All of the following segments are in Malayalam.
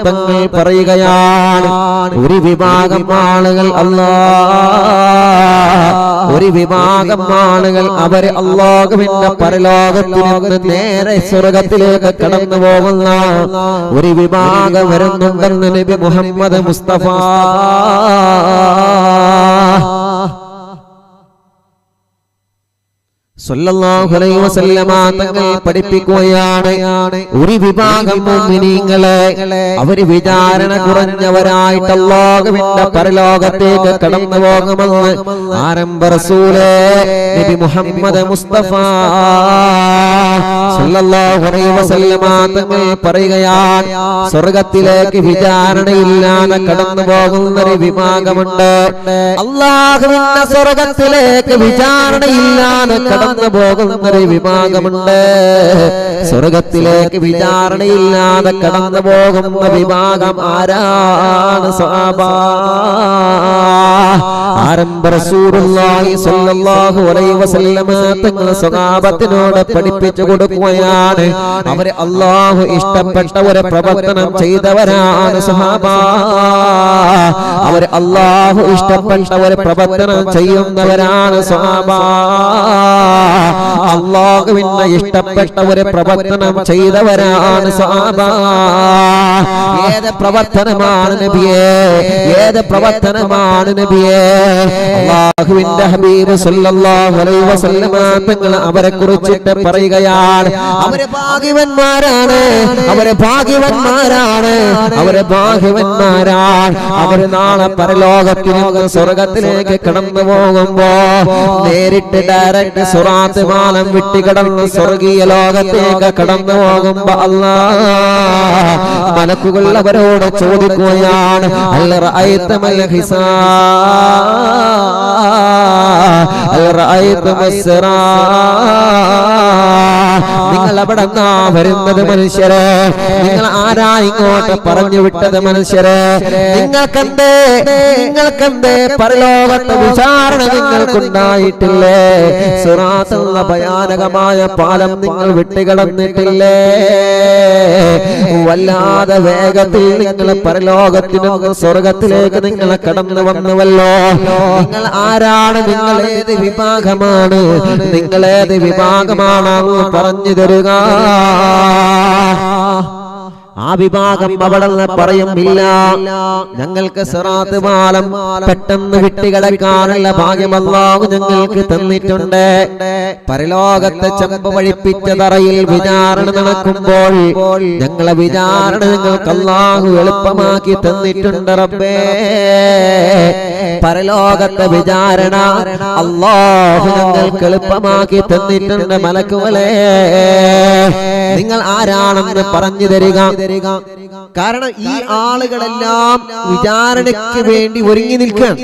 തങ്ങൾ പറയുകയാണ് ഒരു വിഭാഗം ആളുകൾ അല്ലാ ഒരു വിഭാഗം ആളുകൾ അവർ അള്ളാഹുവിന്റെ പരലോകത്തിൽ നേരെ സ്വർഗത്തിലേക്ക് കടന്നു പോകുന്ന ഒരു വിഭാഗം വരുന്നുണ്ടെന്ന് നബി മുഹമ്മദ് മുസ്തഫ തങ്ങൾ പഠിപ്പിക്കുകയാണ്. ഒരു വിഭാഗം മുഅ്മിനീങ്ങളെ അവർ വിചാരണ കുറഞ്ഞവരായിട്ട് അല്ലാഹുവിന്റെ പരലോകത്തേക്ക് കടന്നു പോകുമെന്ന് ആരംഭ റസൂലേ നബി മുഹമ്മദ് മുസ്തഫ സല്ലല്ലാഹു അലൈഹി വസല്ലമ തങ്ങൾ പറയുകയാണ്. സ്വർഗത്തിലേക്ക് വിചാരണയില്ലാതെ കടന്നു പോകുന്ന ഒരു വിഭാഗമുണ്ട്. അള്ളാഹുവിന്റെ സ്വർഗത്തിലേക്ക് വിചാരണയില്ലാതെ കടന്നു പോകുന്ന ഒരു വിഭാഗമുണ്ട്. സ്വർഗത്തിലേക്ക് വിചാരണയില്ലാതെ കടന്നു പോകുന്ന വിഭാഗം ആരാണ്? സ്വഹാബ. ആരംഭ റസൂലുള്ളാഹി സ്വല്ലല്ലാഹു അലൈഹി വസല്ലമ തങ്ങൾ സ്വഹാബത്തിനോട് പഠിപ്പിച്ചു കൊടുക്കുകയാണ്. അവരെ അള്ളാഹു ഇഷ്ടപ്പെട്ട ഒരു പ്രവർത്തനം ചെയ്തവരാണ് സ്വഹാബ. അവരെ അള്ളാഹു ഇഷ്ടപ്പെട്ട ഒരു പ്രവർത്തനം ചെയ്യുന്നവരാണ് സ്വഹാബ. അള്ളാഹുവിന് ഇഷ്ടപ്പെട്ട ഒരു പ്രവർത്തനം ചെയ്തവരാണ് ഏത് പ്രവർത്തനമാണ് നബിയേ? ഏത് പ്രവർത്തനമാണ് നബിയേ? അള്ളാഹുവിന്റെ ഹബീബ് സല്ലല്ലാഹു അലൈഹി വസല്ലമ തങ്ങൾ അവരെ കുറിച്ചിട്ട് പറയുകയാണ്. അവരെ ഭാഗ്യവന്മാരാണ്. അവരെ ഭാഗ്യവന്മാരാണ്. അവരെ ഭാഗ്യവന്മാരാണ്. അവർ നാളെ പരലോകത്തിൽ സ്വർഗത്തിലേക്ക് കടന്നു പോകുമ്പോ നേരിട്ട് ഡയറക്റ്റ് സുറാത്ത് മാലം വിട്ടുകിടന്ന് സ്വർഗീയ ലോകത്തേക്ക് കടന്നു പോകുമ്പോ അല്ല മലക്കുകൾ അവരോട് ചോദിക്കുകയാണ് അല്ല റഅയ്തമൽ ഹിസാ അല്ല റഅയ്തമസ് സിറാ നിങ്ങൾ എവിടെ നിന്നാ വരുന്നത് മനുഷ്യരെ? നിങ്ങൾ ആരാ ഇങ്ങോട്ട് പറഞ്ഞു വിട്ടത് മനുഷ്യരെ? നിങ്ങൾക്കെന്തേ? നിങ്ങൾക്കെന്തേ? പരലോകത്തെ വിചാരണ നിങ്ങൾക്കുണ്ടായിട്ടില്ലേ? സുറാത്തുള്ള ഭയാനകമായ പാലം നിങ്ങൾ വിട്ടുകിടന്നിട്ടില്ലേ? വല്ലാതെ വേഗത്തിൽ നിങ്ങൾ പരലോകത്തിനും സ്വർഗത്തിലേക്ക് നിങ്ങൾ കടന്നു വന്നുവല്ലോ. നിങ്ങൾ ആരാണ്? നിങ്ങൾ ഏത് വിഭാഗമാണ്? നിങ്ങൾ ഏത് വിഭാഗമാണ് തരുക ആ വിഭാഗം അവിടെ പറയുമില്ല ഞങ്ങൾക്ക് സിറാത്ത് മാലം പെട്ടെന്ന് വിട്ടുകിടക്കാനുള്ള ഭാഗ്യം അള്ളാഹു ഞങ്ങൾക്ക് തന്നിട്ടുണ്ട്. പരലോകത്തെ ചെമ്പ് വഴിപ്പിച്ച തറയിൽ വിചാരണ നടക്കുമ്പോൾ ഞങ്ങളെ വിചാരണ ഞങ്ങൾക്ക് അള്ളാഹു എളുപ്പമാക്കി തന്നിട്ടുണ്ട് റബ്ബേ. പരലോകത്തെ വിചാരണ അള്ളാഹു ഞങ്ങൾക്ക് എളുപ്പമാക്കി തന്നിട്ടുണ്ട് മലക്കുകളെ. നിങ്ങൾ ആരാണെന്ന് പറഞ്ഞു തരിക. കാരണം ഈ ആളുകളെല്ലാം വിചാരണയ്ക്ക് വേണ്ടി ഒരുങ്ങി നിൽക്കാൻ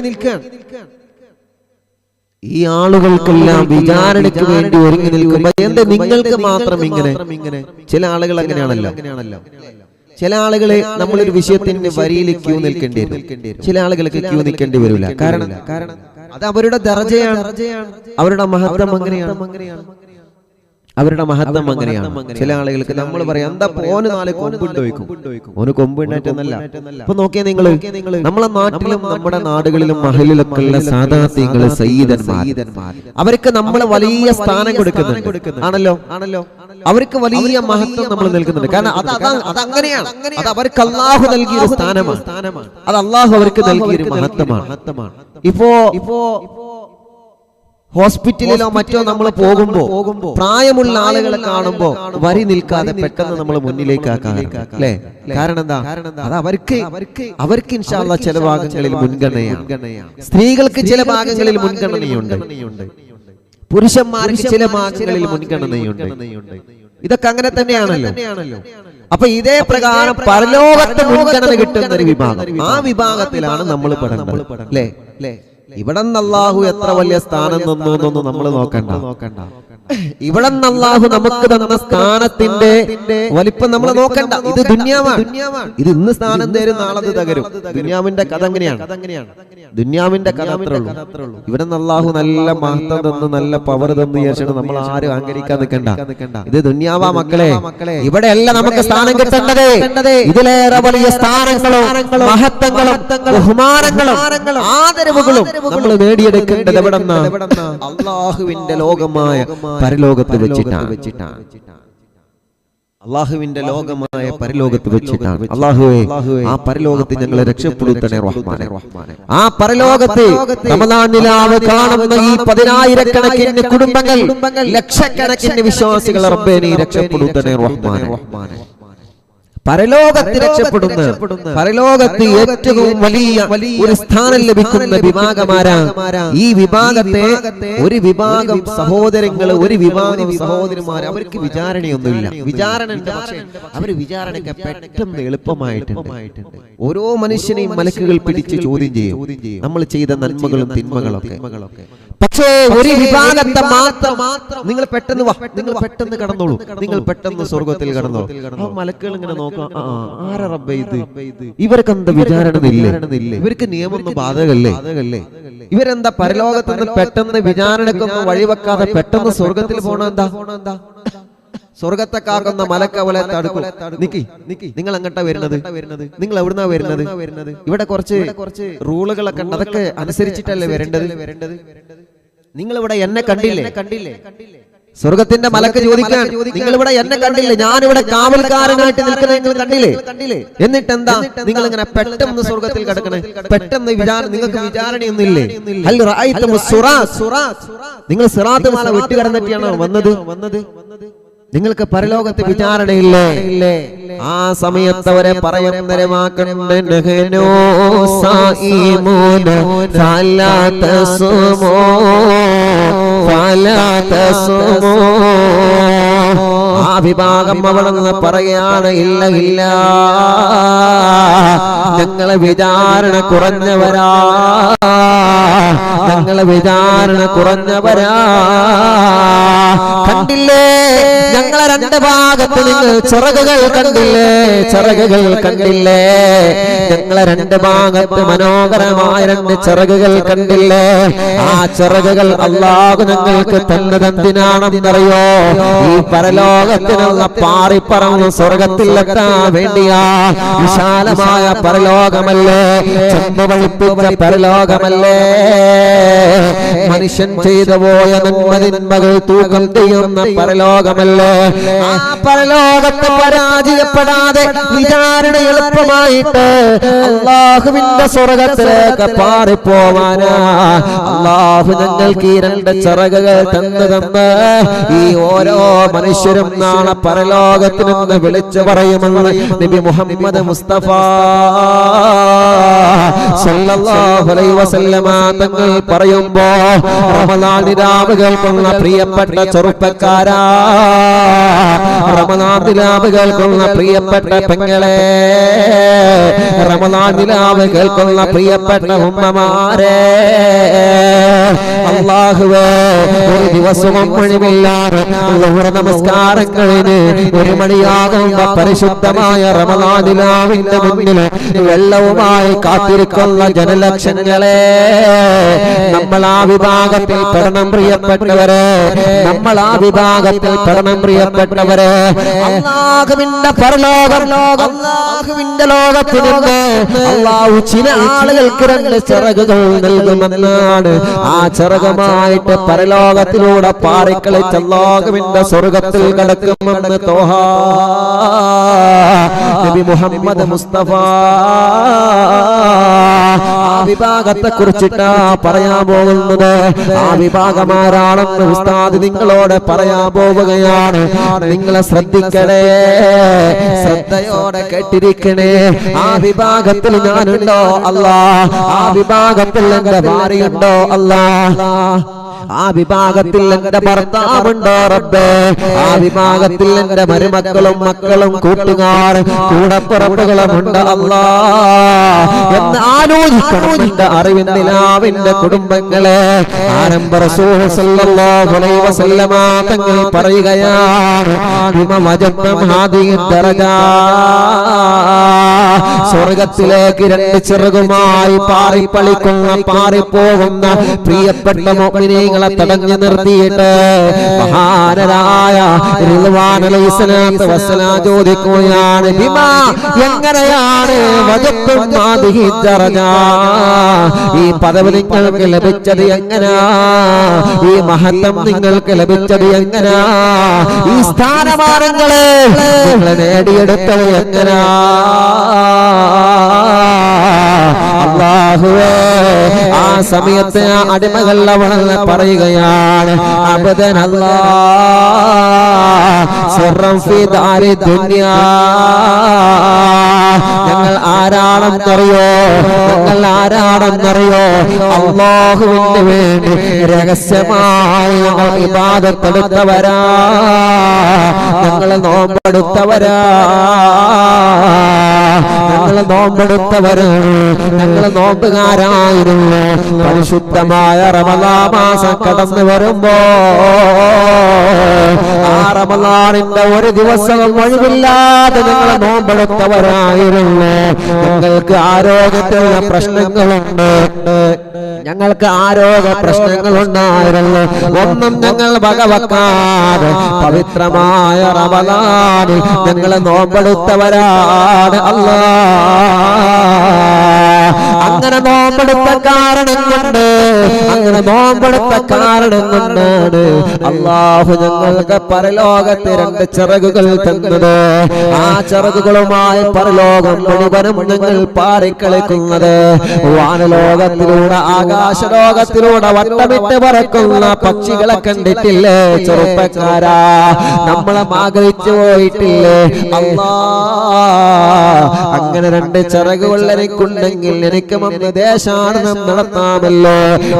ഈ ആളുകൾക്കെല്ലാം വിചാരണയ്ക്ക് വേണ്ടി ഒരുങ്ങി നിൽക്കുമ്പോ എന്താ നിങ്ങൾക്ക് മാത്രം ഇങ്ങനെ. ചില ആളുകൾ അങ്ങനെയാണല്ലോ. ചില ആളുകളെ നമ്മളൊരു വിഷയത്തിന്റെ വരിയിൽ ക്യൂ നിൽക്കേണ്ടി വരും. ചില ആളുകൾക്ക് ക്യൂ നിൽക്കേണ്ടി വരില്ല. കാരണം കാരണം അത് അവരുടെ ദർജയാണ്. അവരുടെ മഹത്വം അങ്ങനെയാണ്. അവരുടെ മഹത്വം അങ്ങനെയാണ്. ചില ആളുകൾക്ക് നമ്മൾ പറയാം എന്താ പോന് നാല് കൊമ്പുണ്ട് വയ്ക്കും ഓന് കൊമ്പുണ്ടായിട്ടെന്നല്ല അപ്പൊ നോക്കിയാ നിങ്ങൾ നമ്മളെ നാട്ടിലും നമ്മുടെ നാടുകളിലും മഹലിലൊക്കെ ഉള്ള സാധാരണ സയ്യിദന്മാർ അവർക്ക് നമ്മൾ വലിയ സ്ഥാനം കൊടുക്കുന്നുണ്ട്. ആണല്ലോ? ആണല്ലോ? അവർക്ക് വലിയ മഹത്വം നമ്മൾ നൽകുന്നുണ്ട്. കാരണം അത് അതാ- അത് അങ്ങനെയാണ്. അത് അവർക്ക് അള്ളാഹു നൽകിയ സ്ഥാനമാണ്. അത് അള്ളാഹു അവർക്ക് നൽകിയ ഒരു മഹത്വമാണ്. ഇപ്പോ ഇപ്പോ ഹോസ്പിറ്റലിലോ മറ്റോ നമ്മൾ പോകുമ്പോ പ്രായമുള്ള ആളുകളെ കാണുമ്പോ വരി നിൽക്കാതെ പെട്ടെന്ന് നമ്മൾ മുന്നിലേക്ക് അല്ലേ? കാരണം എന്താ അത് അവർക്ക് അവർക്ക് ഇൻഷാല്ല ചില ഭാഗങ്ങളിൽ മുൻഗണനയാണ്. സ്ത്രീകൾക്ക് ചില ഭാഗങ്ങളിൽ മുൻഗണനയുണ്ട്. പുരുഷന്മാർക്ക് ചില ഭാഗങ്ങളിൽ മുൻഗണനയുണ്ട്. ഇതൊക്കെ അങ്ങനെ തന്നെയാണല്ലോ. അപ്പൊ ഇതേ പ്രകാരം പരലോകത്തെ മുൻഗണന കിട്ടുന്ന ഒരു വിഭാഗം. ആ വിഭാഗത്തിലാണ് നമ്മൾ പെടുന്നത് അല്ലേ? ഇവിടെ നിന്ന് എത്ര വലിയ സ്ഥാനം നിന്നു നമ്മൾ നോക്കണ്ട. ഇവിടെ അള്ളാഹു നമുക്ക് തന്ന സ്ഥാനത്തിന്റെ വലിപ്പം നമ്മൾ നോക്കണ്ട. ഇത് ദുന്യാവാണ്. ഇത് ഇന്ന് സ്ഥാനം തരും നാളെ തകരും. ദുന്യാവിന്റെ കഥ എങ്ങനെയാണ് ദുന്യാവിന്റെ കഥ അത്രേ ഉള്ളൂ. ഇവിടെ അള്ളാഹു നല്ല മഹത്വം തന്ന് നല്ല പവർ തന്ന് വിചാരിച്ചിട്ട് നമ്മൾ ആരും ആഗ്രഹിക്കാൻ നിൽക്കണ്ട. ഇത് ദുന്യാവാ മക്കളെ. ഇവിടെയല്ല നമുക്ക് സ്ഥാനം കിട്ടേണ്ടത്. ഇതിലേറെ വലിയ സ്ഥാനങ്ങളും മഹത്വങ്ങളും ബഹുമാനങ്ങളും ആദരവുകളും നമ്മൾ നേടിയെടുക്കേണ്ടത് എവിടെ അള്ളാഹുവിന്റെ ലോകമായ പരലോകത്ത് വെച്ചിട്ടാണ്. അള്ളാഹുവിന്റെ ലോകമായ പരലോകത്ത് വെച്ചിട്ടാണ്. അള്ളാഹുവെ ആ പരലോകത്ത് ഞങ്ങളെ രക്ഷപ്പെടുത്തണേ റഹ്മാനെ. ആ പരലോകത്ത് റമദാനിലാവ് കാണുന്ന ഈ പതിനായിരക്കണക്കിന് കുടുംബങ്ങൾ ലക്ഷക്കണക്കിന് വിശ്വാസികൾ റബ്ബേനെ രക്ഷപ്പെടുത്തണേ റഹ്മാനെ. പരലോകത്ത് രക്ഷപ്പെടുന്ന പരലോകത്ത് ഏറ്റവും വലിയ ഒരു സ്ഥാനം ലഭിക്കുന്ന വിഭാഗമാരാ ഈ വിഭാഗത്തെ ഒരു വിഭാഗം സഹോദരങ്ങൾ ഒരു വിഭാഗം സഹോദരന്മാർ അവർക്ക് വിചാരണയൊന്നുമില്ല. വിചാരണ അവർ വിചാരണയൊക്കെ പെട്ടെന്ന് എളുപ്പമായിട്ടുണ്ട്. ഓരോ മനുഷ്യനെയും മലക്കുകൾ പിടിച്ച് ചോദ്യം ചെയ്യും. നമ്മൾ ചെയ്ത നന്മകളും തിന്മകളൊക്കെ. പക്ഷേ ഒരു വിഭാഗത്തെ മാത്രം നിങ്ങൾ പെട്ടെന്ന് നിങ്ങൾ പെട്ടെന്ന് കടന്നോളൂ. നിങ്ങൾ പെട്ടെന്ന് സ്വർഗത്തിൽ കടന്നോളൂ. ആ മലക്കുകൾ ഇങ്ങനെ നോക്കാം ആരാ റബ്ബേ ഇത്? ഇവർക്ക് എന്താ വിചാരണ ഇവർക്ക് നിയമം ബാധകല്ലേ? ഇവരെന്താ പരലോകത്ത് നിന്ന് പെട്ടെന്ന് വിചാരണക്കൊന്നും വഴിവെക്കാതെ പെട്ടെന്ന് സ്വർഗത്തിൽ പോണ എന്താ സ്വർഗത്തെ കാക്കുന്ന മലക്കവളെ തടുക്കും. നിക്കി നിക്കി നിങ്ങൾ അങ്ങോട്ടാ വരുന്നത്? നിങ്ങൾ എവിടുന്നാ വരുന്നത്? ഇവിടെ കുറച്ച് കുറച്ച് റൂളുകളൊക്കെ ഉണ്ട് അതൊക്കെ അനുസരിച്ചിട്ടല്ലേ വരേണ്ടത്? വരേണ്ടത്? നിങ്ങൾ ഇവിടെ എന്നെ കണ്ടില്ലേ? കണ്ടില്ലേ? സ്വർഗത്തിന്റെ മലക്ക് ചോദിക്കാൻ. നിങ്ങൾ ഇവിടെ എന്നെ കണ്ടില്ലേ? ഞാൻ ഇവിടെ കാവൽക്കാരനായിട്ട് നിൽക്കുന്ന നിങ്ങൾ കണ്ടില്ലേ? കണ്ടില്ലേ? എന്നിട്ട് എന്താ നിങ്ങൾ ഇങ്ങനെ പെട്ടെന്ന് സ്വർഗത്തിൽ കിടക്കണേ? പെട്ടെന്ന് വിചാരണ നിങ്ങൾക്ക് വിചാരണയൊന്നുമില്ലേ? നിങ്ങൾ സിറാത്ത് മാല വിട്ടുകിടന്നിട്ടാണോ വന്നത്? വന്നത്? നിങ്ങൾക്ക് പരലോകത്തെ വിചാരണയില്ലേ? ആ സമയത്ത് അവരെ ഫലാത്ത ആ വിഭാഗം അവിടെ നിന്ന് പറയാണ് ഇല്ല ഇല്ല. ഞങ്ങളെ വിചാരണ കുറഞ്ഞവരാ. ഞങ്ങളെ വിചാരണ കുറഞ്ഞവരാ. കണ്ടില്ലേ? ഞങ്ങളെ രണ്ട് ഭാഗത്ത് നിങ്ങൾ ചിറകുകൾ കണ്ടില്ലേ? ചിറകുകൾ കണ്ടില്ലേ? ഞങ്ങളെ രണ്ട് ഭാഗത്ത് മനോഹരമായ രണ്ട് ചിറകുകൾ കണ്ടില്ലേ? ആ ചിറകുകൾ അള്ളാഹു ഞങ്ങൾക്ക് തന്നതെന്തിനാണെന്നറിയോ? ഈ പരലോകത്തിനുള്ള പാറിപ്പറന്ന് സ്വർഗത്തിലെത്താൻ വേണ്ടിയാ വിശാലമായ പരലോകമല്ലേ? ചെമ്പവഴിപ്പിച്ച പരലോകമല്ലേ? മനുഷ്യൻ ചെയ്തു പോയ നന്മതിന്മകൾ തൂക്കം ചെയ്യുന്ന പരലോകമല്ലേ? ആ പരലോകത്തെ പരാജയപ്പെടാതെ വിചാരണ എളുപ്പമായിട്ട് അള്ളാഹുവിന്റെ സ്വർഗത്തിലേക്ക് പാറിപ്പോവാനാ. അള്ളാഹു ഞങ്ങൾക്ക് ഈ രണ്ട് ചിറകുകൾ തന്നു തന്ന് ഈ ഓരോ മനുഷ്യരും നാളെ പരലോകത്തിൽ നിന്ന് വിളിച്ചു പറയുമെന്ന് നബി മുഹമ്മദ് മുസ്തഫ തങ്ങൾ പറയുമ്പോ പ്രിയപ്പെട്ട ചെറുപ്പക്കാരാ. രാവ് കേൾക്കുന്ന പ്രിയപ്പെട്ട പെങ്ങളെ. റമദാൻ രാവ് കേൾക്കുന്ന പ്രിയപ്പെട്ട ഉമ്മമാരെ. അള്ളാഹുവേ ഒരു ദിവസവും ഒഴിവില്ലാതെ ളുഹർ നമസ്കാരങ്ങളിന് ഒരു മണിയാകുന്ന പരിശുദ്ധമായ റമദാനിലാവിന്റെ മുന്നിൽ വെള്ളവുമായി കാത്തിരിക്കുന്ന ജനലക്ഷങ്ങളെ നമ്മൾ ആ വിഭാഗത്തിൽ പെടണം പ്രിയപ്പെട്ടവരെ നമ്മൾ ആ വിഭാഗത്തിൽ പെടണം പ്രിയപ്പെട്ടവരെ അള്ളാഹുവിന്റെ പരലോകം അള്ളാഹുവിന്റെ ലോകത്തിൽ നിന്ന് അള്ളാഹു ചില ആളുകൾക്ക് രണ്ട് ചിറകുകൾ നൽകുമെന്നാണ്. ആ ചിറകമായിട്ട് പരലോകത്തിലൂടെ പാറിക്കളിച്ച ലോകമിന്റെ സ്വർഗത്തിൽ കിടക്കുമെന്ന് തോഹ. നബി മുഹമ്മദ് മുസ്തഫ. വിഭാഗത്തെ കുറിച്ചിട്ടാ പറയാൻ പോകുന്നത്. ആ വിഭാഗമാരാണെന്ന് ഉസ്താദ് നിങ്ങളോട് പറയാൻ പോവുകയാണ്. നിങ്ങളെ ശ്രദ്ധിക്കണേ ശ്രദ്ധയോടെ കേട്ടിരിക്കണേ. ആ വിഭാഗത്തിൽ ഞാനുണ്ടോ അല്ല? ആ വിഭാഗത്തിൽ എന്റെ ഭാര്യയുണ്ടോ അല്ലാ? ആ വിഭാഗത്തിൽ എന്റെ ഭർത്താവുണ്ടോ റബ്ബേ. ആ വിഭാഗത്തിൽ എന്റെ മരുമക്കളും മക്കളും കൂട്ടുകാർ കൂടപ്പുറപ്പുകളും ഉണ്ട് അല്ലാ. എന്ന് ആലോചിക്കണം എന്റെ അറിവിൻ കുടുംബങ്ങളെ. ആരംഭ തങ്ങൾ പറയുകയാണ്. ബിമ വജബ്നം ഹാദിഹി ദറജാ. സ്വർഗത്തിലേക്ക് രണ്ട് ചെറുകുമായി പാറിപ്പളിക്കുന്ന പാറിപ്പോകുന്ന പ്രിയപ്പെട്ട മോമിനീങ്ങളെ തടഞ്ഞു നിർത്തിയിട്ട് മഹാനരായ ചോദിക്കുകയാണ് എങ്ങനെയാണ് ഈ പദവി നിങ്ങൾക്ക് ലഭിച്ചത് എങ്ങനാ? ഈ മഹത്വം നിങ്ങൾക്ക് ലഭിച്ചത് എങ്ങനാ? ഈ സ്ഥാനമാനങ്ങളെ നേടിയെടുത്തത് എങ്ങനാ? അള്ളാഹുവേ ആ സമയത്ത് ആ അടിമകൾ അവളെന്ന് പറയുകയാണ് ദുനിയാ. ഞങ്ങൾ ആരാണെന്നറിയോ? ഞങ്ങൾ ആരാണെന്നറിയോ? അള്ളാഹുവിന് വേണ്ടി രഹസ്യമായി ഞങ്ങൾ വിവാദത്തെടുത്തവരാ ഞങ്ങൾ നോമ്പെടുത്തവരാ. ഞങ്ങൾ നോമ്പെടുത്തവരാണ് ഞങ്ങൾ നോമ്പുകാരായിരുന്നു. പരിശുദ്ധമായ റമദാ മാസം കടന്നു വരുമ്പോ ആ റമദാനിന്റെ ഒരു ദിവസം ഒഴിവില്ലാതെ ഞങ്ങൾ നോമ്പെടുത്തവരായിരുന്നു. ഞങ്ങൾക്ക് ആരോഗ്യത്തിലുള്ള പ്രശ്നങ്ങളുണ്ട്. ഞങ്ങൾക്ക് ആരോഗ്യ പ്രശ്നങ്ങൾ ഉണ്ടായിരുന്നു ഒന്നും ഞങ്ങൾ ഭഗവക്കാതെ പവിത്രമായ റമദാനിൽ ഞങ്ങളെ നോമ്പെടുത്തവരാണ് അല്ലാ അങ്ങനെ നോമ്പെടുത്ത കാരണം കൊണ്ട് അങ്ങനെ നോമ്പെടുത്ത കാരണം കൊണ്ടാണ് അള്ളാഹു ഞങ്ങൾക്ക് പരലോകത്തെ രണ്ട് ചിറകുകൾ തന്നത്. ആ ചിറകുകളുമായി പരലോകം മുഴുവനും ഞങ്ങൾ പാറിക്കളിക്കുന്നത്. വാനലോകത്തിലൂടെ ആകാശ ലോകത്തിലൂടെ വട്ടമിട്ട് പറക്കുന്ന പക്ഷികളെ കണ്ടിട്ടില്ലേ ചെറുപ്പക്കാരാ? നമ്മളെ ആഗ്രഹിച്ചു പോയിട്ടില്ലേ? അല്ലാ അങ്ങനെ രണ്ട് ചിറകുകൾ എനിക്കുണ്ടെങ്കിൽ എനിക്ക് ദേശാടനം നടത്താമല്ലോ.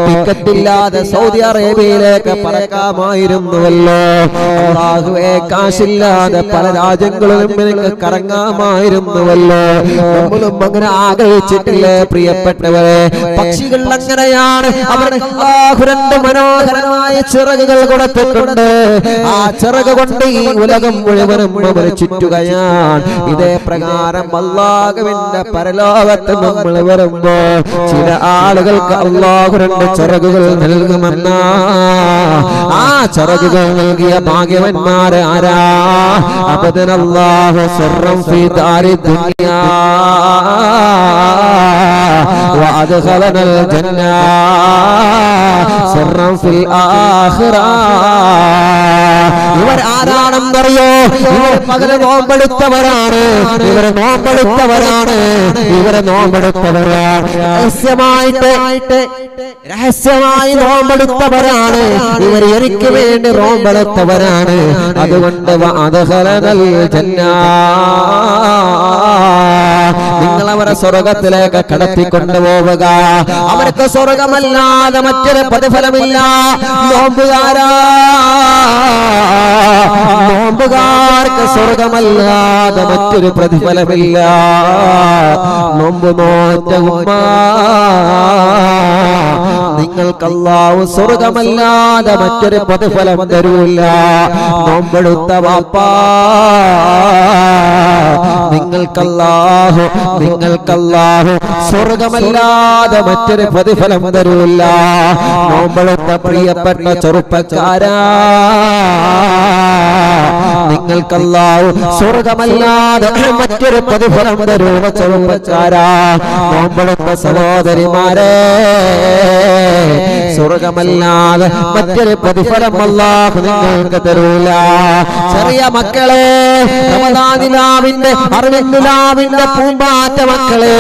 ടിക്കറ്റില്ലാതെ സൗദി അറേബ്യയിലേക്ക് പറക്കാമായിരുന്നുവല്ലോ. അള്ളാഹുവേ കാശില്ലാതെ പല രാജ്യങ്ങളിലും എനിക്ക് കറങ്ങാമായിരുന്നുവല്ലോ. നമ്മളും അങ്ങനെ ആഗ്രഹിച്ചിട്ടില്ലേ പ്രിയപ്പെട്ടവരെ? പക്ഷികൾ അങ്ങനെയാണ്. അവർക്ക് അള്ളാഹു രണ്ട് മനോഹരമായ ചിറകുകൾ കൊടുത്തിട്ടുണ്ട്. ആ ചിറക് കൊണ്ട് ഈ ഉലകം മുഴുവനും അവർ ചുറ്റുകയാണ് ഇതേ പ്രകാരം അള്ളാഹുവിന്റെ പരലോകത്ത് നമ്മൾ വരുമ്പോ ചില ആളുകൾക്ക് അള്ളാഹു രണ്ട് ചിറകുകൾ നൽകുമെന്ന. ആ ചിറകുകൾ നൽകിയ ഭാഗ്യവന്മാരെ ആരാ? അബദനല്ലാഹു സ്വർണം ഫീ ദാരി ദുനിയാ. വഅദ്ഖലനൽ ജന്നാ. ഇവർ ആരാണെന്നറിയോ? ഇവർ പകൽ നോമ്പെടുത്തവരാണ്. ഇവരെ നോമ്പെടുത്തവരാണ്. ഇവരെ നോമ്പെടുത്തവരാണ്. രഹസ്യമായിട്ട് രഹസ്യമായി നോമ്പെടുത്തവരാണ്. ഇവർ എനിക്ക് വേണ്ടി നോമ്പെടുത്തവരാണ്. അതുകൊണ്ട് ജന്നാ. നിങ്ങൾ അവരെ സ്വർഗത്തിലേക്ക് കടത്തിക്കൊണ്ടുപോവുക അവർക്ക് സ്വർഗമല്ലാതെ മറ്റൊരു പ്രതിഫലമില്ല. നോമ്പുകാരാ നോമ്പുകാർക്ക് സ്വർഗമല്ലാതെ മറ്റൊരു പ്രതിഫലമില്ല. നോമ്പ് നോറ്റ ഉമ്മ. നിങ്ങൾക്ക് അല്ലാഹു സ്വർഗമല്ലാതെ മറ്റൊരു പ്രതിഫലം തരൂല്ല നോമ്പെടുത്ത വാപ്പാ. നിങ്ങൾക്കല്ലാഹു നിങ്ങൾക്കല്ലാഹു സ്വർഗമല്ലാതെ മറ്റൊരു പ്രതിഫലം തരൂല്ല നോമ്പെടുത്ത പ്രിയപ്പെട്ട ചെറുപ്പക്കാരാ. നിങ്ങൾക്കല്ലാവു സ്വർഗമല്ലാതെ മറ്റൊരു പ്രതിഫലം തരൂ ചെറുപ്പക്കാരാ. നോമ്പെടുത്ത സഹോദരിമാരെ. സ്വർഗമല്ലാതെ മറ്റൊരു പ്രതിഫലം അല്ലാഹു നിങ്ങൾക്ക് തരൂല. ചെറിയ മക്കളെ റമദാനിലാവിന്റെ അറിവിന്ദുലാവിന്റെ പൂമ്പാറ്റ മക്കളെ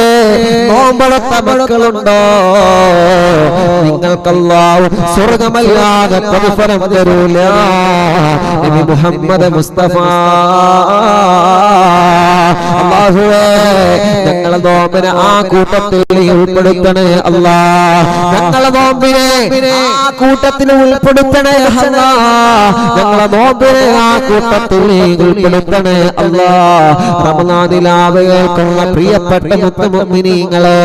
നോമ്പെടുത്ത മക്കളുണ്ടോ? നിങ്ങൾക്കല്ലാവും സ്വർഗമല്ലാതെ പ്രതിഫലം തരൂല. മുഹമ്മദ് മുസ്തഫ അല്ലാഹുവേ ഞങ്ങളെ നോമ്പിനെ ആ കൂട്ടത്തിൽ ഉൾപ്പെടുത്തണേ അല്ലാ. ഞങ്ങളെ നോമ്പിനെ ആ കൂട്ടത്തിൽ ഉൾപ്പെടുത്തണേ അല്ലാ. ഞങ്ങളെ നോമ്പിനെ ആ കൂട്ടത്തിൽ ഉൾപ്പെടുത്തണേ അല്ലാ. റമദാനിലാവ് പ്രിയപ്പെട്ട മുത്തുമുമിനീങ്ങളെ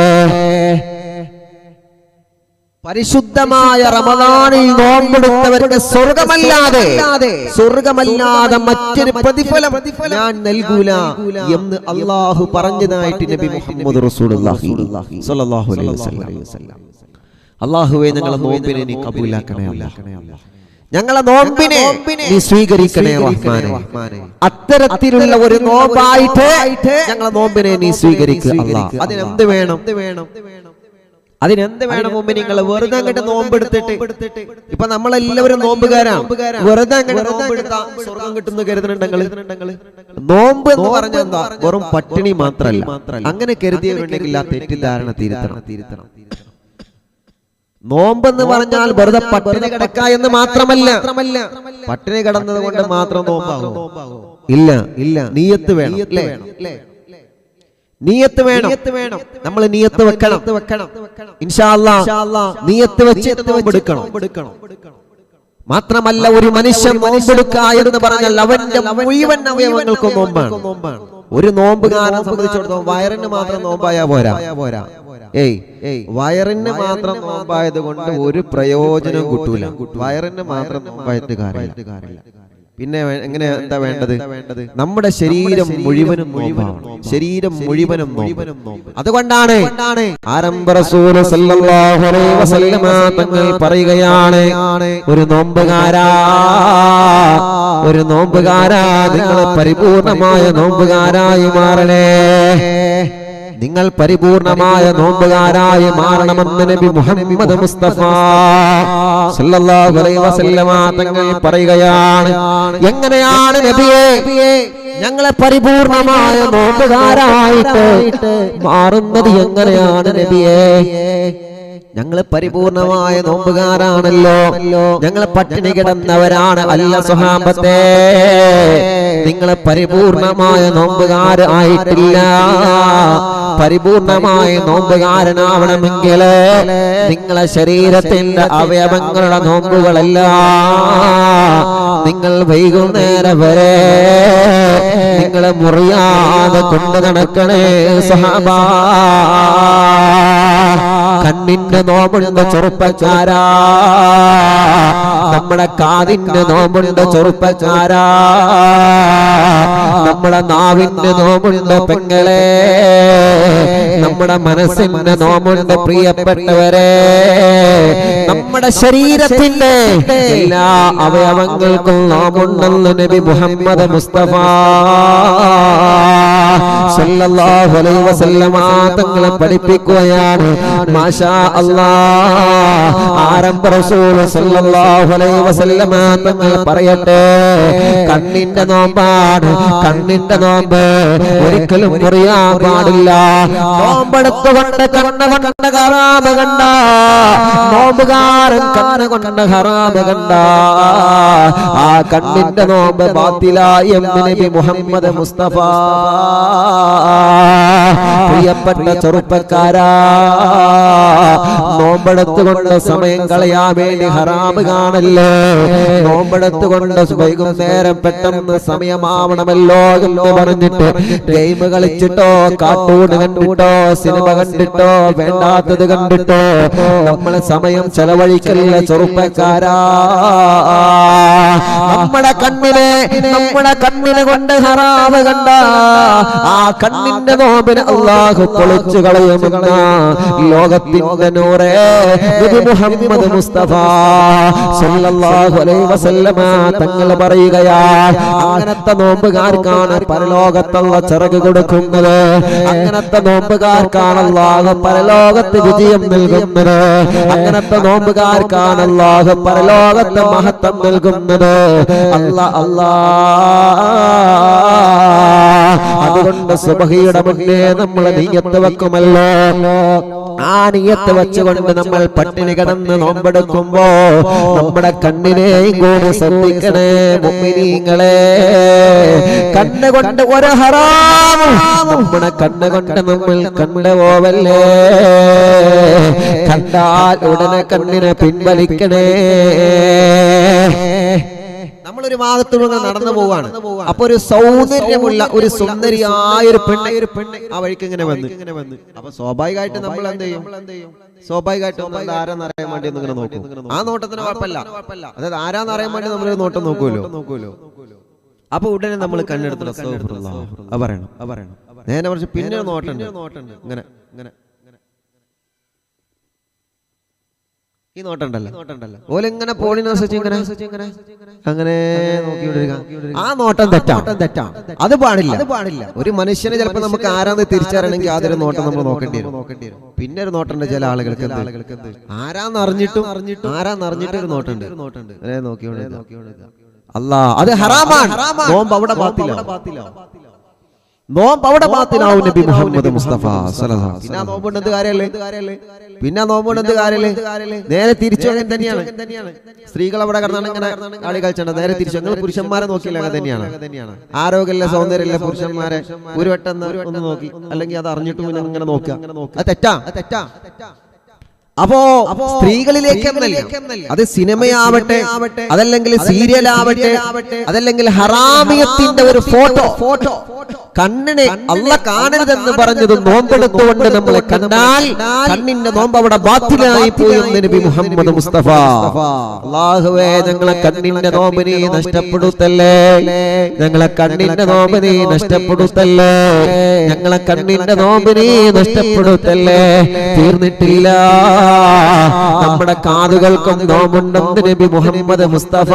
പരിശുദ്ധമായ റമദാനിൽ നോമ്പെടുത്തവർക്ക് സ്വർഗമല്ലാതെ സ്വർഗമല്ലാതെ മറ്റൊരു പ്രതിഫലം ഞാൻ നൽകൂല എന്ന് അള്ളാഹു പറഞ്ഞതായിട്ട് നബി മുഹമ്മദ് അള്ളാഹുവെ ഞങ്ങളെ നോമ്പിനെ നീ കബൂലാക്കണേ ഞങ്ങളെ നോമ്പിനെ നീ സ്വീകരിക്കണേ റഹ്മാനെ. അത്തരത്തിലുള്ള ഒരു നോമ്പായിട്ട് ഞങ്ങളെ നോമ്പിനെ നീ സ്വീകരിക്കുക അതിനെന്ത് അതിനെന്ത് വേണം വേണം? അതിനെന്ത് വേണം മുമ്പ് നിങ്ങൾ വെറുതെ അങ്ങോട്ട് നോമ്പെടുത്തിട്ട്? ഇപ്പൊ നമ്മളെല്ലാവരും നോമ്പുകാരാണ് വെറുതെ അങ്ങോട്ട് നോമ്പെടുത്താ സ്വർഗം കിട്ടുന്ന കരുതുന്നുണ്ടെങ്കിൽ നോമ്പ് എന്ന് പറഞ്ഞാൽ എന്താ? വെറും പട്ടിണി മാത്രല്ല. അങ്ങനെ കരുതിയവരുണ്ടെങ്കിൽ ആ തെറ്റിദ്ധാരണ തിരുത്തണം. തിരുത്തണം. നോമ്പെന്ന് പറഞ്ഞാൽ വെറുതെ പട്ടിണി കിടക്ക എന്ന് മാത്രമല്ല. പട്ടിണി കിടന്നത് കൊണ്ട് മാത്രം നോമ്പാകും ഇല്ല ഇല്ല. നീയത്ത് വേണം. നീയത്ത് വേണം. വേണം. നമ്മൾ നീയത്ത് വെക്കണം. വെക്കണം. ഇൻഷാല്ലാ നീയത്ത് വെച്ച് എടുക്കണം മാത്രമല്ല ഒരു മനുഷ്യൻ നോമ്പെടുക്ക എന്ന് പറഞ്ഞാൽ അവന്റെ മുഴുവൻ അവയവങ്ങൾക്കും നോമ്പാണ്. ഒരു നോമ്പുകാരനെ സംബന്ധിച്ചിടത്തോളം വയറിന് മാത്രം നോമ്പായാ പോരാ. പോരാ. ഏയ് ഏയ് വയറിന് മാത്രം നോമ്പായത് കൊണ്ട് ഒരു പ്രയോജനം കിട്ടൂല. വയറിന് മാത്രം നോമ്പായിട്ട് കാര്യമില്ല. പിന്നെ എങ്ങനെ എന്താ വേണ്ടത്? നമ്മുടെ ശരീരം മുഴുവനും നോമ്പാവണം ശരീരം മുഴുവനും നോമ്പ് അതുകൊണ്ടാണ് ആരംഭ തങ്ങൾ പറയുകയാണ് ഒരു നോമ്പുകാരാ ഒരു നോമ്പുകാരാ നിങ്ങൾ പരിപൂർണമായ നോമ്പുകാരായി മാറണേ. നിങ്ങൾ പരിപൂർണമായ നോമ്പുകാരായി മാറണമെന്ന് നബി മുഹമ്മദ് മുസ്തഫ സല്ലല്ലാഹു അലൈഹി വസല്ലമ തങ്ങൾ പറയുകയാണ് എങ്ങനെയാണ് നബിയെ ഞങ്ങളെ പരിപൂർണമായ നോമ്പുകാരായിട്ട് മാറുന്നത് എങ്ങനെയാണ് നബിയെ? ഞങ്ങൾ പരിപൂർണമായ നോമ്പുകാരാണല്ലോ. ഞങ്ങൾ പട്ടിണി കിടന്നവരാണ് അല്ല സുഹാബത്തെ നിങ്ങൾ പരിപൂർണമായ നോമ്പുകാർ ആയിട്ടില്ല. പരിപൂർണമായ നോമ്പുകാരനാവണമെങ്കിൽ നിങ്ങളെ ശരീരത്തിന്റെ അവയവങ്ങളുടെ നോമ്പുകളല്ല. നിങ്ങൾ വൈകുന്നേരം വരെ നിങ്ങളെ മുറിയാതെ കൊണ്ടു നടക്കണേ സഹാബാ കണ്ണിന്റെ നോമ്പുണ്ട് ചെറുപ്പക്കാരാ. നമ്മുടെ കാതിന്റെ നോമ്പുണ്ട് ചെറുപ്പക്കാരാ. നമ്മുടെ നാവിന്റെ നോമ്പുണ്ട് പെങ്ങളെ. നമ്മുടെ മനസ്സിന്റെ നോമ്പുണ്ട് പ്രിയപ്പെട്ടവരെ. നമ്മുടെ ശരീരത്തിന്റെ എല്ലാ അവയവങ്ങൾക്കും നോമ്പുണ്ടെന്ന് നബി മുഹമ്മദ് മുസ്തഫ. സല്ലല്ലാഹു അലൈഹി വസല്ലമ തങ്ങളെ പഠിപ്പിക്കുകയാണ്. മാഷാ അല്ലാഹ് ആരംഭ റസൂൽ സല്ലല്ലാഹു അലൈഹി വസല്ലമ പറയട്ടെ. കണ്ണിന്റെ നോമ്പാണ് കണ്ണിന്റെ നോമ്പ്. ഒരിക്കലും മുറിയാൻ പാടില്ല. നോമ്പെടുത്തുകൊണ്ട് കണ്ണ കൊണ്ട് ഹറാമ കണ്ട. നോമ്പുകാരൻ കണ്ണ കൊണ്ട ഹറാമ കണ്ട. ആ കണ്ണിന്റെ നോമ്പ് ബാത്തിലായി എന്ന് നബി മുഹമ്മദ് മുസ്തഫ. പ്രിയപ്പെട്ട ചെറുപ്പക്കാരാ നോമ്പെടുത്തുകൊണ്ട് സമയം കളയാൻ വേണ്ടി ഹറാമ് കാണല്ലേ? നോമ്പെടുത്തുകൊണ്ട് വൈകുന്നേരം പെട്ടെന്ന് സമയമാവണമല്ലോ എന്ന് പറഞ്ഞിട്ട് ഗെയിം കളിച്ചിട്ടോ കാർട്ടൂൺ കണ്ടിട്ടോ സിനിമ കണ്ടിട്ടോ വേണ്ടാത്തത് കണ്ടിട്ടോ നമ്മൾ സമയം ചെലവഴിക്കല്ല ചെറുപ്പക്കാരാ. നമ്മുടെ കണ്ണിനെ നമ്മുടെ കണ്ണിനെ കൊണ്ട് ഹറാമ് കണ്ട ആ കണ്ണിന്റെ നോബിന് അള്ളാഹു പൊളിച്ചു കളയുമെന്ന ലോകത്തിന്റെ നൂറേ. മുഹമ്മദ് മുസ്തഫ സല്ലല്ലാഹു അലൈഹി വസല്ലമ തങ്ങൾ പറയുകയാ അങ്ങനത്തെ നോമ്പുകാർക്കാണ് പരലോകത്തുള്ള ചിറക് കൊടുക്കുന്നത്. അങ്ങനത്തെ നോമ്പുകാർക്കാണ് അള്ളാഹു പരലോകത്ത് വിജയം നൽകുന്നത്. അങ്ങനത്തെ നോമ്പുകാർക്കാണ് അള്ളാഹു പരലോകത്ത് മഹത്വം നൽകുന്നത്. അല്ലാ അല്ലാ. അതുകൊണ്ട് സുബഹിയുടെ മുന്നേ നമ്മൾ നീയത്ത് വെക്കുമല്ലോ. ആ നീയത്ത് വെച്ചുകൊണ്ട് നമ്മൾ പട്ടിണി കിടന്ന് നോമ്പെടുക്കുമ്പോ നമ്മുടെ കണ്ണിനെയും കൂടി ശ്രദ്ധിക്കണേ മുമ്പിനീങ്ങളെ കണ്ണുകൊണ്ട് ഒരു ഹറാമും. നമ്മുടെ കണ്ണുകൊണ്ട് നമ്മൾ കണ്ടുപോവല്ലേ കണ്ടാൽ ഉടനെ കണ്ണിനെ പിൻവലിക്കണേ. നമ്മളൊരു ഭാഗത്തുള്ള നടന്നു പോവാണ്. അപ്പൊ ഒരു സൗന്ദര്യമുള്ള ഒരു സുന്ദരിയായ ഒരു പെണ്ണ് ഒരു പെണ്ണ് ആ വഴിക്ക് ഇങ്ങനെ വന്നു. ഇങ്ങനെ വന്ന്. അപ്പൊ സ്വാഭാവികമായിട്ട് നമ്മൾ എന്ത് ചെയ്യും? സ്വാഭാവികമായിട്ട് നമ്മൾ അത് ആരാന്ന് അറിയാൻ വേണ്ടി ഇങ്ങനെ നോക്കും. ആ നോട്ടത്തിന് കുഴപ്പമില്ല. അതായത് ആരാന്ന് അറിയാൻ വേണ്ടി നമ്മളൊരു നോട്ടം നോക്കുമല്ലോ. നോക്കുമല്ലോ. അപ്പൊ ഉടനെ നമ്മൾ കണ്ണെടുത്തില്ല പറയണം. പറയണം. നേരെ മറിച്ച് പിന്നെ നോട്ടുണ്ട് ഇങ്ങനെ ഇങ്ങനെ. ഈ നോട്ടുണ്ടല്ലോ. നോട്ടുണ്ടല്ലോ ഓലിങ്ങനെ പോളിനോസിച്ച് ഇങ്ങനെ? അങ്ങനെ ആ നോട്ടം തെറ്റാണ് തെറ്റാണ് അത് പാടില്ല. അത് പാടില്ല. ഒരു മനുഷ്യനെ ചിലപ്പോ നമുക്ക് ആരാന്ന് തിരിച്ചറിയണമെങ്കിൽ ആദ്യം നോട്ടം നമ്മൾ നോക്കേണ്ടി വരും. പിന്നെ ഒരു നോട്ടുണ്ട് ചില ആളുകൾക്ക്? ആളുകൾക്ക് ആരാന്ന് അറിഞ്ഞിട്ടും അറിഞ്ഞിട്ടും ആരാന്ന് അറിഞ്ഞിട്ട് ഒരു നോട്ടുണ്ട് നോട്ടുണ്ട് നോക്കിയോണ്ട് അല്ല അത് ഹറാമാണ്. നോമ്പ് അവിടെ ബാത്തില്ല നോമ്പ് അവിടെ ബാത്തിലാവും നബി മുഹമ്മദ് മുസ്തഫ. പിന്നെ എന്ത് കാര്യല്ലേ? പിന്നെ എന്ത് കാര്യല്ലേ? നേരെ തിരിച്ചു അങ്ങനെ തന്നെയാണ്. സ്ത്രീകൾ അവിടെ കടന്നാണ് ഇങ്ങനെ കളി കളിച്ചത് നേരെ തിരിച്ചു ഞങ്ങൾ പുരുഷന്മാരെ നോക്കിയില്ല അങ്ങനെ തന്നെയാണ്. ആരോഗ്യമില്ല സൗന്ദര്യമില്ല പുരുഷന്മാരെ ഒരു വട്ടം ഒന്ന് ഒന്ന് നോക്കി. അല്ലെങ്കിൽ അത് അറിഞ്ഞിട്ടും പിന്നെ ഇങ്ങനെ നോക്കുക. അത് തെറ്റാ. തെറ്റാ. അപ്പോ സ്ത്രീകളിലേക്ക് അത് സിനിമയാവട്ടെ അതല്ലെങ്കിൽ സീരിയൽ ആവട്ടെ അതല്ലെങ്കിൽ ഹറാമിയത്തിന്റെ ഒരു ഫോട്ടോ. ഫോട്ടോ. കണ്ണിനെ അല്ല കാണരുതെന്ന് പറഞ്ഞത് നോമ്പെടുത്തുകൊണ്ട് നമ്മളെ കണ്ടാൽ കണ്ണിന്റെ നോമ്പ് അവിടെ ബാത്തിലായി പോയി നബി മുഹമ്മദ് മുസ്തഫ. അള്ളാഹുവേ ഞങ്ങളെ കണ്ണിന്റെ നോമ്പിനെ നീ നഷ്ടപ്പെടുത്തല്ലേ? ഞങ്ങളെ കണ്ണിന്റെ നോമ്പിനെ നീ നഷ്ടപ്പെടുത്തല്ലേ? ഞങ്ങളെ കണ്ണിന്റെ നോമ്പിനെ നീ നഷ്ടപ്പെടുത്തല്ലേ? തീർന്നിട്ടില്ല. നമ്മുടെ കാതുകൾക്കും നോമ്പുണ്ടെന്ന് നബി മുഹമ്മദ് മുസ്തഫ.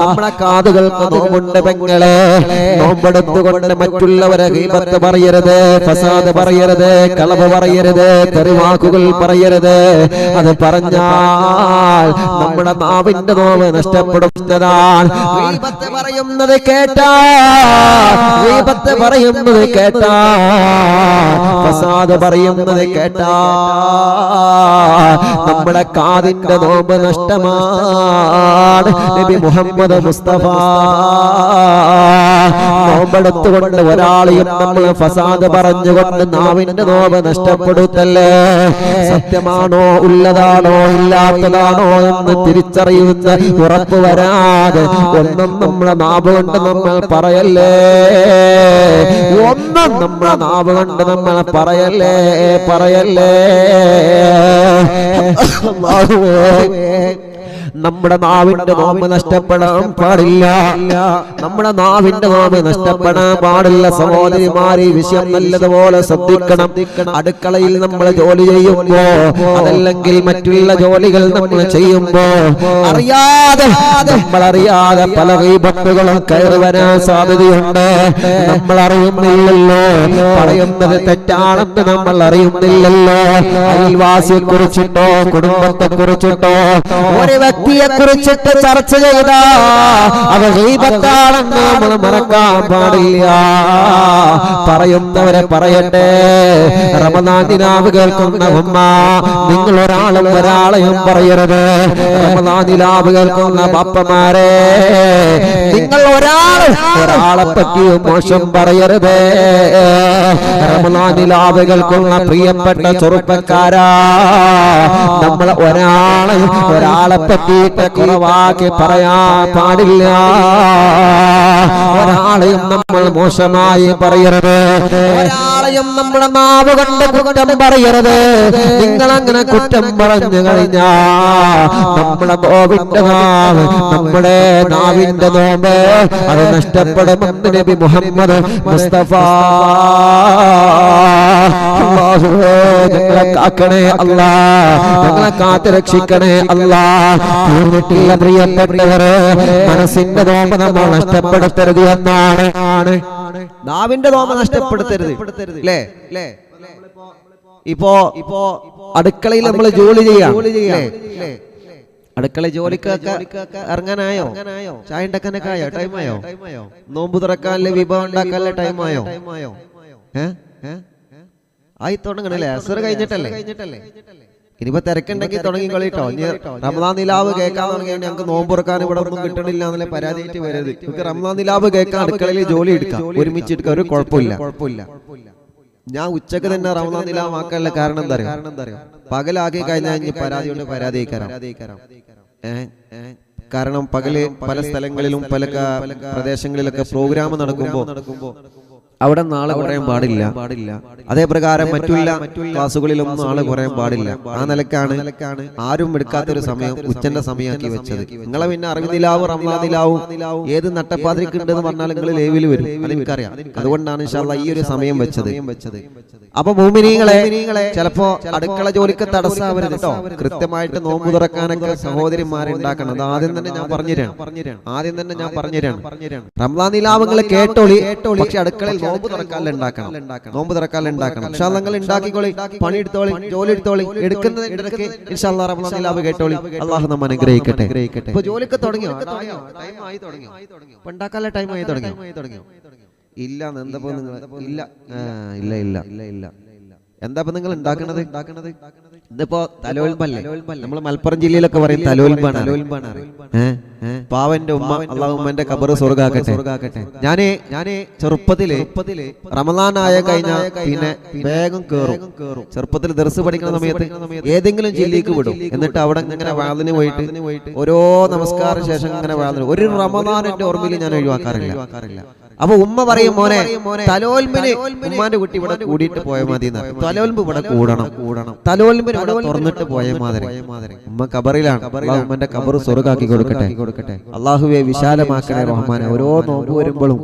നമ്മുടെ കാതുകൾക്ക് നോമ്പുണ്ട് പെങ്ങളെ. നോമ്പെടുത്തുകൊണ്ട് മറ്റുള്ളവരെ ഹീമത്ത് പറയരുത് ഫസാദ് പറയരുത് കളവ് പറയരുത് തെറിവാക്കുകൾ പറയരുത്. അത് പറഞ്ഞാൽ നമ്മുടെ നാവിന്റെ നോവ് നഷ്ടപ്പെടുന്നതാണ്. പറയുന്നത് കേട്ടാ പറയുന്നത് കേട്ടാ ഫസാദ് പറയുന്നത് കേട്ടാ നമ്മുടെ കാതിന്റെ നോമ്പ് നഷ്ടമാണ്. നബി മുഹമ്മദ് മുസ്തഫ. നോമ്പെടുത്തുകൊണ്ട് ഒരാളെയും നമ്മൾ ഫസാദ് പറഞ്ഞുകൊണ്ട് നാവിന്റെ നോമ്പ് നഷ്ടപ്പെടുത്തല്ലേ? സത്യമാണോ ഉള്ളതാണോ ഇല്ലാത്തതാണോ എന്ന് തിരിച്ചറിയുന്ന ഉറപ്പ് വരാതെ ഒന്നും നമ്മളെ നാവ് കൊണ്ട് നമ്മൾ പറയല്ലേ? ഒന്നും നമ്മളെ നാവ് കൊണ്ട് നമ്മൾ പറയല്ലേ? പറയല്ലേ? നമ്മുടെ നാവിന്റെ നോമ്പ് നഷ്ടപ്പെടാൻ പാടില്ല. നമ്മുടെ നാവിന്റെ നോമ്പ് നഷ്ടപ്പെടാൻ പാടില്ല. സഹോദരിമാരെ വിഷയം നല്ലതുപോലെ ശ്രദ്ധിക്കണം. അടുക്കളയിൽ നമ്മൾ ജോലി ചെയ്യുമ്പോ അതല്ലെങ്കിൽ മറ്റുള്ള ജോലികൾ നമ്മൾ ചെയ്യുമ്പോ അറിയാതെ നമ്മൾ അറിയാതെ പല കൈപത്തുകളും കയറി വരാൻ സാധ്യതയുണ്ട്. നമ്മൾ അറിയുന്നില്ലല്ലോ പറയുന്നത് തെറ്റാണെന്ന് നമ്മൾ അറിയുന്നില്ലല്ലോ. അയൽവാസിയെ കുറിച്ചിട്ടോ കുടുംബത്തെ കുറിച്ചിട്ടോ ഒരു വ്യക്തിയെ കുറിച്ചിട്ട് ചർച്ച ചെയ്ത. അവ ഗീബത്താണെന്ന് നമ്മൾ മറക്കാൻ പാടില്ല. പറയുന്നവരെ പറയട്ടെ. റമദാനിനാവ് കേൾക്കുന്ന ഉമ്മ നിങ്ങൾ ഒരാളും ഒരാളെയും പറയരുത്. റമദാനിലാവ് കേൾക്കുന്ന പാപ്പമാരെ നിങ്ങൾ ഒരാൾ ഒരാളെ പറ്റിയും മോശം പറയരുത്. റമദാനിലാവ് കേൾക്കുന്ന പ്രിയപ്പെട്ട ചെറുപ്പക്കാരാ നമ്മൾ ഒരാളെ ഒരാളെ പറ്റിയിട്ട് കുറവാക്കി പറയാൻ പാടില്ല. ഒരാളെയും നമ്മൾ മോശമായി പറയരുത്. ഒരാളെയും നമ്മുടെ നാവ് കണ്ട കുറ്റം പറയരുത്. നിങ്ങൾ അങ്ങനെ കുറ്റം പറഞ്ഞു കഴിഞ്ഞാ നമ്മുടെ നോവിന്റെ നാവ് നമ്മുടെ നാവിന്റെ നോമ്പ് അത് നഷ്ടപ്പെടുമെന്ന് നബി മുഹമ്മദ് മുസ്തഫ. ഞങ്ങളെ കാക്കണേ അല്ലാ. ഞങ്ങളെ കാത്തു രക്ഷിക്കണേ അല്ലാ. തീർന്നിട്ടില്ല പ്രിയപ്പെട്ടവര്. മനസ്സിന്റെ നോമ്പ് നമ്മൾ നഷ്ടപ്പെടുത്തരുത് എന്നാണ്. ആണ് നാവിന്റെ നോമ്പ് നഷ്ടപ്പെടുത്തരുത്. അല്ലേ അല്ലേ ഇപ്പോ ഇപ്പോ അടുക്കളയിൽ നമ്മൾ ജോലി ചെയ്യാം? അടുക്കള ജോലിക്കൊക്കെ ഇറങ്ങാനായോ? ചായ ഉണ്ടാക്കാനൊക്കെ ആയോ? ടൈമായോ? നോമ്പ് തുറക്കാനല്ലേ വിഭവം ഉണ്ടാക്കാനല്ലേ ടൈമായോ? ഏ? ആയി തുടങ്ങണല്ലേ? അസർ കഴിഞ്ഞിട്ടല്ലേ? ഇനിയിപ്പോ തിരക്കുണ്ടെങ്കിൽ തുടങ്ങിക്കളി കളിട്ടോ ഇനി റമദാൻ നിലാവ് കേൾക്കാൻ തുടങ്ങി ഞങ്ങൾക്ക് നോമ്പുറക്കാൻ ഇവിടെ ഒന്നും കിട്ടണില്ല എന്നല്ലേ പരാതിയായിട്ട് വരരുത്. നിങ്ങൾക്ക് റമദാൻ നിലാവ് കേൾക്കാൻ അടുക്കളയിൽ ജോലി എടുക്കാം. ഒരുമിച്ച് എടുക്കാം. ഒരു കുഴപ്പമില്ല. കുഴപ്പമില്ല. ഞാൻ ഉച്ചയ്ക്ക് തന്നെ റമദാൻ നിലാവ് ആക്കാനുള്ള കാരണം എന്താ അറിയോ? പകലാക്കി കഴിഞ്ഞാൽ ഇനി പരാതി കൊണ്ട് പരാതി കാരണം പകൽ പല സ്ഥലങ്ങളിലും പല പ്രദേശങ്ങളിലൊക്കെ പ്രോഗ്രാം നടക്കുമ്പോ അവിടെ നാളെ കുറയാൻ പാടില്ല. പാടില്ല. അതേ പ്രകാരം മറ്റുള്ള ക്ലാസ്സുകളിലൊന്നും നാളെ കുറയാൻ പാടില്ല. ആ നിലക്കാണ് ആരും എടുക്കാത്ത ഒരു സമയം ഉച്ചന്റെ സമയമാക്കി വെച്ചത്. നിങ്ങളെ പിന്നെ അറിവിലാവും നിലാവ് റംലാ നിലാവും ഏത് നട്ടപ്പാതിരിക്ക് ഉണ്ടെന്ന് പറഞ്ഞാൽ നിങ്ങൾ ലേവിൽ വരും. എനിക്കറിയാം അതുകൊണ്ടാണ് ഈ ഒരു സമയം വെച്ചത്. അപ്പൊ ഭൂമിനീങ്ങളെ ചിലപ്പോ അടുക്കള ജോലിക്ക് തടസ്സാവരുത് കേട്ടോ. കൃത്യമായിട്ട് നോമ്പ് തുറക്കാനൊക്കെ സഹോദരിമാരെ ഉണ്ടാക്കണം. അത് ആദ്യം തന്നെ ഞാൻ പറഞ്ഞുതരാം. ആദ്യം തന്നെ ഞാൻ പറഞ്ഞുതരാണ് നിങ്ങൾ നിലാവങ്ങളെ കേട്ടോളി. പക്ഷെ അടുക്കളയിൽ നോമ്പ് തുറക്കാലും ഉണ്ടാക്കണം. നോമ്പ് തുറക്കാലും ഉണ്ടാക്കണം. ഇൻഷാ നിങ്ങൾ ഉണ്ടാക്കിക്കോളി പണി എടുത്തോളി ജോലി എടുത്തോളി എടുക്കുന്നതിന്റെ ഇടയ്ക്ക് ഇൻഷാല്ലാ റംലാൻ നിലാവ് കേട്ടോളി. അള്ളാഹു നമ്മ അനുഗ്രഹിക്കട്ടെ. ഇപ്പൊ ജോലിക്ക് തുടങ്ങിയോ? ടൈം ആയി തുടങ്ങിയോ? ഉണ്ടാക്കാനുള്ള ടൈം ആയി തുടങ്ങിയോ? ഇല്ല എന്താ നിങ്ങൾ ഇല്ല. ഇല്ല. ഇല്ല ഇല്ല. ഇല്ല എന്താ ഇപ്പൊ നിങ്ങൾ ഉണ്ടാക്കണത് ഉണ്ടാക്കണത് ഇതിപ്പോ തലോൽബല്ലേ നമ്മൾ മലപ്പുറം ജില്ലയിലൊക്കെ പറയും തലോൽബാണ് പാവന്റെ ഉമ്മ അള്ളാഹുമ്മന്റെ കബറ് സ്വർഗാക്കട്ടെ ഞാൻ ഞാൻ ചെറുപ്പത്തിൽ റമദാനായ കഴിഞ്ഞ പിന്നെ വേഗം കേറും. ചെറുപ്പത്തിൽ ദർസ് പഠിക്കുന്ന സമയത്ത് ഏതെങ്കിലും ജില്ലയ്ക്ക് വിടും. എന്നിട്ട് അവിടെ ഇങ്ങനെ വാതിന് പോയിട്ട് ഓരോ നമസ്കാര ശേഷം ഇങ്ങനെ വാതിന് ഒരു റമദാനിന്റെ ഓർമ്മയിൽ ഞാൻ ഒഴിവാക്കാറില്ല. അപ്പൊ ഉമ്മ പറയും മോനെ തലോൽമ്പിന് ഉമ്മാന്റെ കുട്ടി ഇവിടെ കൂടിയിട്ട് പോയ മതി. തലോൽമ്പ് ഇവിടെ കൂടണം. കൂടണം. തലോൽമ്പിന് ഇവിടെ തുറന്നിട്ട് പോയ മാതിരി ഉമ്മ കബറിലാണ് ഉമ്മന്റെ കബർ സ്വർഗാക്കി കൊടുക്കട്ടെ. കൊടുക്കട്ടെ. അള്ളാഹുവെ വിശാലമാക്കണേ റഹ്മാനെ. ഓരോ നോമ്പ് വരുമ്പോഴും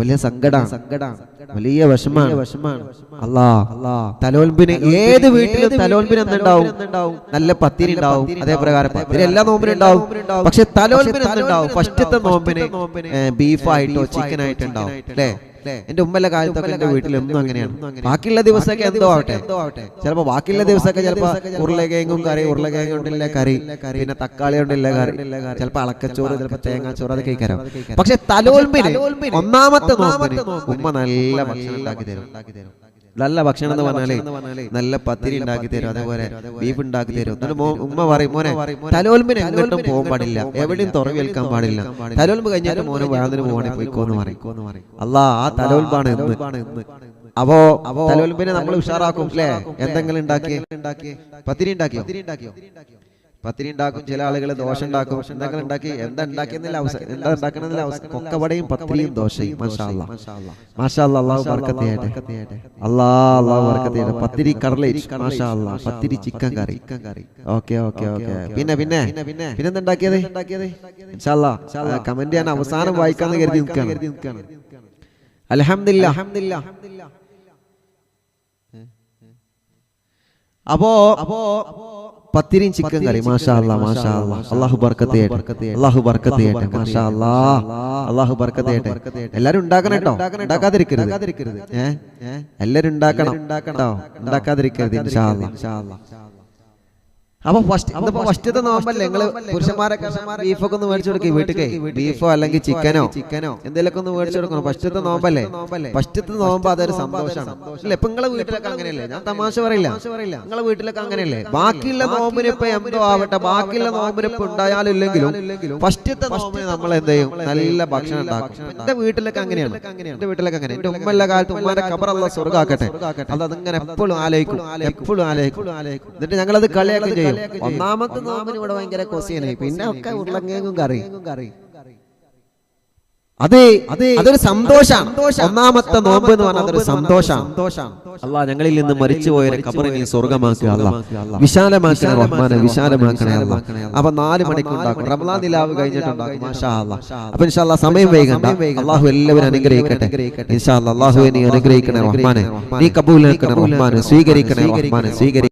വലിയ സങ്കടം സങ്കടം വലിയ വിഷമാണ് വിഷമാണ് അല്ലാ തലോൽമ്പിന് ഏത് വീട്ടിലും തലോൽപിന് എന്തുണ്ടാവും? നല്ല പത്തിരി ഉണ്ടാവും. അതേപ്രകാരം പത്തിരി എല്ലാ നോമ്പിനും ഉണ്ടാവും. പക്ഷെ തലോൽപിന് എന്തുണ്ടാവും? ഫസ്റ്റത്തെ നോമ്പിന് ബീഫായിട്ടോ ചിക്കൻ ആയിട്ടുണ്ടാവും അല്ലേ? എന്റെ ഉമ്മല്ല കാലത്തൊക്കെ എന്റെ വീട്ടിൽ എന്നും അങ്ങനെയാണ്. ബാക്കിയുള്ള ദിവസമൊക്കെ എന്തോ ആവട്ടെ? ചിലപ്പോ ബാക്കിയുള്ള ദിവസമൊക്കെ ചിലപ്പോ ഉരുളകേങ്ങും കറി ഉരുളകേങ്ങ കൊണ്ടില്ല കറി പിന്നെ തക്കാളി കൊണ്ടില്ല കറി ചിലപ്പോ അളക്കച്ചോറ് ചിലപ്പോ തേങ്ങാച്ചോറ് അതൊക്കെ കഴിക്കാരോ പക്ഷെ തലോൽമ്പിന് ഒന്നാമത്തെ നോമ്പിന് ഉമ്മ നല്ല ഭക്ഷണം ഉണ്ടാക്കി തരും. നല്ല ഭക്ഷണം എന്ന് പറഞ്ഞാലേ നല്ല പത്തിരി ഉണ്ടാക്കി തരും. അതേപോലെ ബീഫ് ഉണ്ടാക്കി തരും. എന്നിട്ട് ഉമ്മ പറയും മോനെ തലോൽമ്പിന് എങ്ങോട്ടും പോകാൻ പാടില്ല. എവിടെയും തുറവി ഏൽക്കാൻ പാടില്ല. തലോൽമ്പ് കഴിഞ്ഞാലും മോനെ വേദന പോവാണെങ്കിൽ പോയിക്കോന്ന് പറയും. അല്ലാ ആ തലോൽമ്പാണ് ഇന്ന്. അപ്പോ തലോൽമ്പിനെ നമ്മൾ ഉഷാറാക്കും അല്ലേ? എന്തെങ്കിലും ഉണ്ടാക്കി പത്തിരി ഉണ്ടാക്കിയോ? പത്തിരി ഉണ്ടാക്കും ചില ആളുകൾ ദോശ ഉണ്ടാക്കും എന്തെങ്കിലും ഉണ്ടാക്കി എന്താ ഉണ്ടാക്കിയെന്നില്ല അവസരം എന്താ ഉണ്ടാക്കണമെന്നില്ല അവസരം കൊക്കവടയും പത്തിരിയും ദോശയും മാഷാ മാഷാല്ല അള്ളാഹു വർക്കത്തിയായിട്ട് അള്ളാ അള്ളാഹു വർക്കത്തിയായിട്ട് പത്തിരി കടലേറ്റ് മാഷാ അല്ലാ. പത്തിരി chicken curry. Okay okay okay പിന്നെ പിന്നെ പിന്നെ ഉണ്ടാക്കിയത്? ഇൻഷാല്ലാ കമന്റ് ഞാൻ അവസാനം വായിക്കാന്ന് കരുതി നിൽക്കാണ് അൽഹംദുലില്ലാ. അപ്പോ അപ്പോ അപ്പോ പത്തിരിയും ചിക്കൻ കറി. മാഷാ മാഷാല്ല മാഷാ അല്ലാ. അള്ളാഹു ബർക്കത്ത് ചെയ്യട്ടെ അള്ളാഹു ബർക്കത്തേട്ടെ ചെയ്യട്ടെ മാഷാ അല്ലാ. അള്ളാഹു ബർക്കത്തേട്ടെ എല്ലാരും ഉണ്ടാക്കണം കേട്ടോ. ഉണ്ടാക്കാതിരിക്കരുത്. എല്ലാരും ഉണ്ടാക്കണം ഉണ്ടാക്കണം. ഉണ്ടാക്കാതിരിക്കരുത് ഇൻഷാ അല്ലാ. അപ്പൊ ഫസ്റ്റ് ഇന്നിപ്പോ ഫസ്റ്റത്തെ നോമ്പല്ലേ നിങ്ങൾ പുരുഷന്മാരൊക്കെ ബീഫൊക്കെ ഒന്ന് മേടിച്ചു കൊടുക്കും വീട്ടിലേക്ക്. ബീഫോ അല്ലെങ്കിൽ ചിക്കനോ ചിക്കനോ എന്തെങ്കിലുമൊക്കെ ഒന്ന് മേടിച്ചു കൊടുക്കണം. ഫസ്റ്റത്തെ നോമ്പല്ലേ ഫസ്റ്റത്തെ നോമ്പ് അതൊരു സന്തോഷമാണ് അല്ലേ ഇപ്പൊ നിങ്ങളെ വീട്ടിലൊക്കെ അങ്ങനെയല്ലേ? ഞാൻ തമാശ പറയില്ല. നിങ്ങളെ വീട്ടിലൊക്കെ അങ്ങനെയല്ലേ? ബാക്കിയുള്ള നോമ്പിന് ഇപ്പൊ എന്തോ ആവട്ടെ? ബാക്കിയുള്ള നോമ്പിന് ഇപ്പൊ ഉണ്ടായാലും ഇല്ലെങ്കിലും ഫസ്റ്റത്തെ നോമ്പിന് നമ്മൾ എന്ത് ചെയ്യും? നല്ല ഭക്ഷണം ഉണ്ടാക്കും. എന്റെ വീട്ടിലൊക്കെ അങ്ങനെയാണ്. എന്റെ വീട്ടിലൊക്കെ അങ്ങനെ എന്റെ ഉമ്മല്ല കാലത്ത് ഉമ്മാന്റെ കബറല്ല സ്വർഗാക്കട്ടെ അത് അതിങ്ങനെ എപ്പോഴും ആലോചിക്കും എപ്പോഴും ആലോചിക്കും. എന്നിട്ട് ഞങ്ങളത് കളിയൊക്കെ ചെയ്യും ഒന്നാമത്തെ നോമ്പിന് ഇവിടെ ഭയങ്കര കൊസിയനായി പിന്നെ ഒക്കെ ഉരുളങ്ങേങ്ങും കറി അതെ അതെ അതൊരു സന്തോഷമാണ്. ഒന്നാമത്തെ നോമ്പ് എന്ന് പറഞ്ഞാൽ അതൊരു സന്തോഷം അല്ല ഞങ്ങളിൽ നിന്ന് മരിച്ചു പോയൊരു കബറിനെ സ്വർഗമാക്കുക അല്ല വിശാലമാക്കണേ റഹ്മാനെ വിശാലമാക്കണേ അല്ല അപ്പൊ നാല് മണിക്ക് ഉണ്ടാക്കും. റമലാൻ നിലാവ് കഴിഞ്ഞിട്ടുണ്ടാക്കും അപ്പൊ ഇൻഷാല്ല സമയം വൈകണ്ട. അള്ളാഹു എല്ലാവരും അനുഗ്രഹിക്കട്ടെ. ഇൻഷാ അല്ലാ അള്ളാഹു നീ അനുഗ്രഹിക്കണേ റഹ്മാനെ. നീ കബൂലാക്കണേ റഹ്മാനെ. സ്വീകരിക്കണേ റഹ്മാനെ. സ്വീകരി